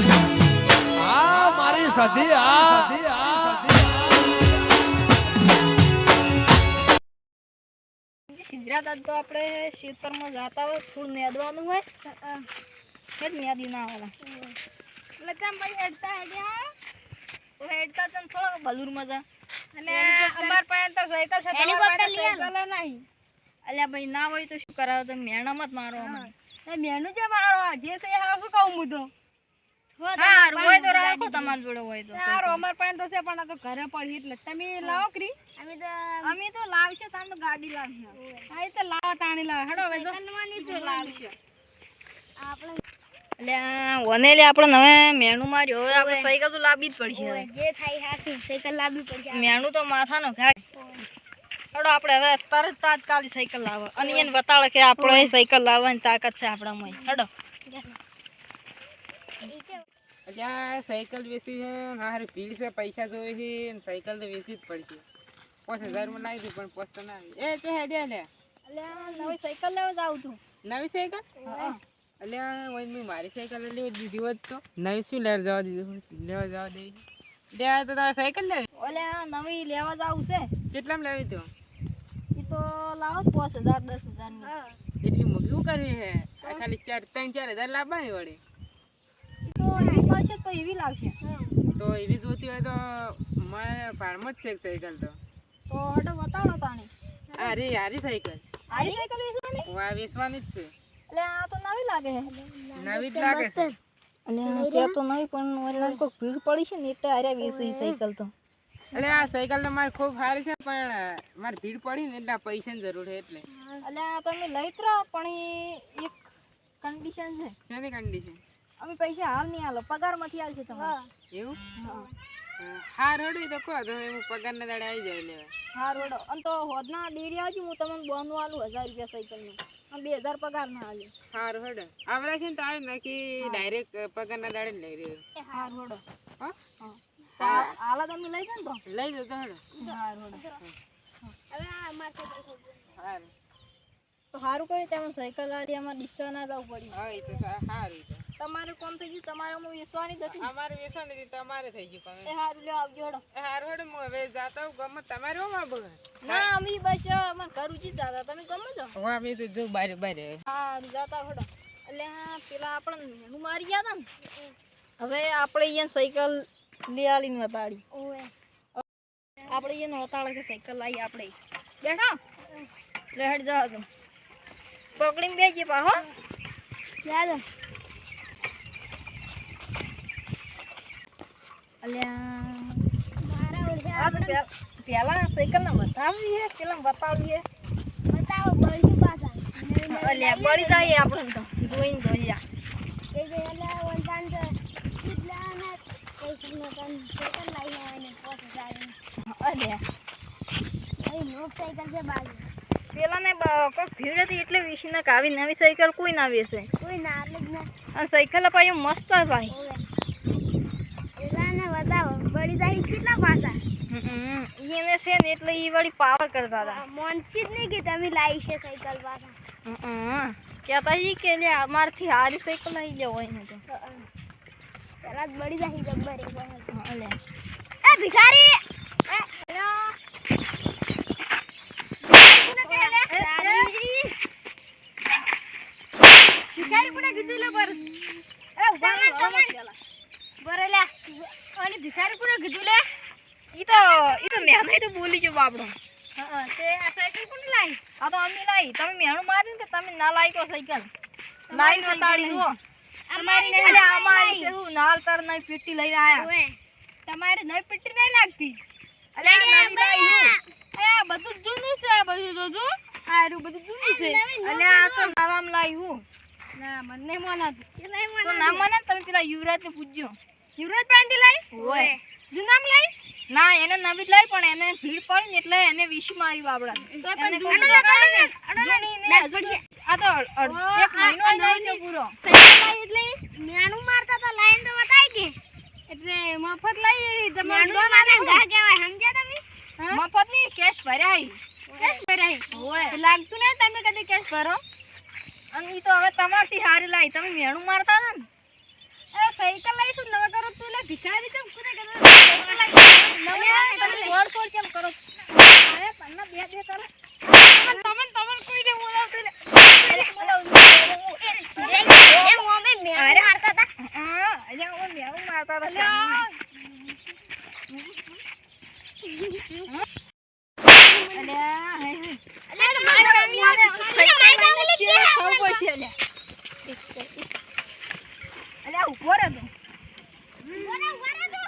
આ મારી સધી આ. સિદ્ધરાત તો આપણે ખેતરમાં જાતા હોય થોડું નેદવાનું હોય. એ જ નેદી ના એટલે ભાઈ હેડતા હેડ્યા તો હેડતા થોડો ભલુર મજા અને અમાર પાસે તો સાયકલ નહીં. અલ્યા ભાઈ ના હોય તો શું કરાવો? તો મેણમ જ મારો અમને. મેનુ. જે મારો આ જે છે એ શું કહું હું તો? હારું હોય તો રાખો તમારી જોડે હોય તો સારું અમાર પાસે તો છે પણ આ તો ઘરે પડી એટલે. તમે લાવો કરી? અમે તો અમે તો લાવશે તમને ગાડી લાવશે. હા એ તો લાવો તાણી લાવો. હેડો હવે જો. તો લાવશે. એટલે વને લે આપણે હવે મેણું માર્યો. હવે આપણે સાયકલ તો લાવવી જ પડશે. જે થાય હાથી સાયકલ લાવવી પડશે મેણું તો માથાનો ઘા હેડો આપણે હવે તરત તાત્કાલિક સાયકલ લાવો. અને એને બતાડે કે આપણે સાયકલ લાવવાની તાકાત છે આપણામાં. હેડો. અલ્યા સાયકલ વેચી છે ને હારે ભીડ છે પૈસા જોઈએ છે ને સાયકલ તો વેચવી જ પડશે. પાંચ હજારમાં લાવી દઉં પણ પોસ્ટ ના આવી. એ તો હેડ્યા લે. નવી સાયકલ લેવા જાઉં છું. નવી સાયકલ? અલ્યા ઓય મેં મારી સાયકલ લેવા દીધી હોત તો. નવી શું લેવા જવા દીધું લેવા જવા લે તો તારે સાયકલ લેવી. ઓલે આ નવી લેવા જાવ છે. કેટલામાં લેવી તો. એ તો લાવો પાંચ હજાર દસ હજાર એટલી મોંઘી કરી હે? ખાલી ચાર ત્રણ ચાર હજાર લાવવાની વળી. મળશે તો એવી લાવશે તો એવી જોતી હોય તો મારે ભાડમાં જ છે એક સાયકલ તો. તો હટો બતાડો તાણે. હારી હારી સાયકલ. આરી સાયકલ વેચવાની? આ વેચવાની જ છે. એટલે આ તો નવી લાગે છે નવી જ લાગે છે. અને આ છે તો નવી પણ ઓનલાઈન કોઈ ભીડ પડી છે ને એટલે આરે વેચી સાયકલ તો. એટલે આ સાયકલ તો મારે ખૂબ સારી છે પણ મારે ભીડ પડી ને એટલે પૈસા પૈસાની જરૂર છે એટલે. એટલે આ તમે લઈ જ પણ એક કન્ડિશન છે. શેની કન્ડિશન અમે પૈસા હાલ નહીં હાલો પગારમાંથી હાલશે તમારે. એવું? હાર હડવી તો કહો તો હું પગારના દાડે આવી જાય લેવા. હા રોડો અને તો હોદના ડેરી આવજો હું તમને બોનું આલું હજાર રૂપિયા સાયકલનું. અને બે હજાર પગાર ના હાલે. હાર હડ. આવડે છે ને તો આવે નાખી ડાયરેક્ટ પગારના દાડે લઈ રહ્યો. હા. રોડો હા? હા. હાલા તમે લઈ જાઓ ને તો. લઈ જતો તો હા રોડો હવે આ અમાર સાયકલ હાર. તો સારું કર્યું તમે સાયકલ આવી અમારે ડિસ્ચાર્જ ના જવું પડ્યું. હા એ તો સારું છે તમારે કોમ થઈ ગયું તમારે હું વેસવાની નથી અમારે વેસવાની હતી તમારે થઈ ગયું એ હારું સારું લ્યો આવજો હડો. એ હારું હડ હું હવે જાતા હું ગમે તમારે હું બગા ના અમે બસ અમારે ઘર ઉચી જાતા તમે ગમે છો હું અમે તો જો બારે બારે. હા જતા હડો. એટલે હા પેલા આપણે હું મારી ગયા હતા ને? હવે આપણે અહીંયા સાયકલ લઈ આલીને વતાડી ઓએ આપણે અહીંયા વતાડે કે સાયકલ લાવી આપણે. બેઠા? લે હેડ જાવ તું. પકડીને બેસી પા હો. યાદ અલ્યા આ તો પે- પેલા સાયકલ ને બતાવી છે પેલા બતાવી બતાવો બળ્યું પાછા. અલ્યા બળી જાય આપણે તો. જોઈને જોઈએ એ જે એટલે વંતાન તો કેટલા ને કઈ ને કઈ સાયકલ લઈ આવવાની પોસ હજારની અલ્યા. એ મોટરસાયકલ છે બાજુ. પેલા ને કોઈક ભીડ હતી એટલે વિશીને આવી નવી સાયકલ કોઈ ના વેસે કોઈ ના એટલે ના. અને સાયકલ પાછી મસ્ત ભાઈ બળી જાય કેટલા પાસા એને છે ને એટલે એ વળી પાવર કરતા હતા. મોનસી જ નહીં કે તમે લાવી છે સાયકલ પાછા. કહેતા ઈ કે લે અમારથી હારી સાયકલ આવી જાવ હોય તો. પેલા જ બળી જાય જબ્બર. એક લે. એ ભિખારી! હેલો. ભિખારી પણ કીધું લે પર? એ ઊભા રહો, ઊભા રહો પેલા. બરે લે અને ભિખારી કોને કીધું લે? ઈ તો ઈ તો મેં તો બોલી જો બાપડો હા તે આ સાયકલ કોને લાઈ? આ તો અમે લાઈ. તમે મેણું માર્યું કે તમે ના લાવી કો સાયકલ નો તાળી જુઓ. અમારી અરે અમારી છે શું નાલ તર નઈ પીટી લઈને આયા. તમારે નઈ પીટી નઈ લાગતી? અરે નવી હું. એ બધું જૂનું છે બધું જોજો આરું બધું જૂનું છે. અલે આ તો નવામ લાઈ હું. ના મને મોનાતું. તો ના મને તમે પેલા યુવરાજ ને પૂછજો. યુવરાજ પાંડી લાવી ઓય. જૂનામ લાવી ના એને નવી જ લાવી પણ એને ભીડ પડી ને એટલે એને વિશ મારી બાબડા ને. આ તો એક મહિનો નહીં. પૂરો. એટલે મેણું મારતા તો લાઈન તો બતાઈ કે એટલે મફત લઈ તમે મેણું ગા કહેવાય સમજ્યા તમે? મફતની કેશ ભર્યા કેશ ભરાય ઓય. લાગતું નહીં તમે કદી કેશ ભરો? અને ઈ તો હવે તમારથી હારી લાવી તમે મેણું મારતા હતા ને એ સાયકલ લાવીશું નવા કરો તું લે ભિખારી ચમ કુને કરે કેમ બે બે કરો તમન મેણ મારતા હતા હા મેળું મારતા હતા અલ્યા માર માર અલ્યા અલ્યા ઊભો What a, what a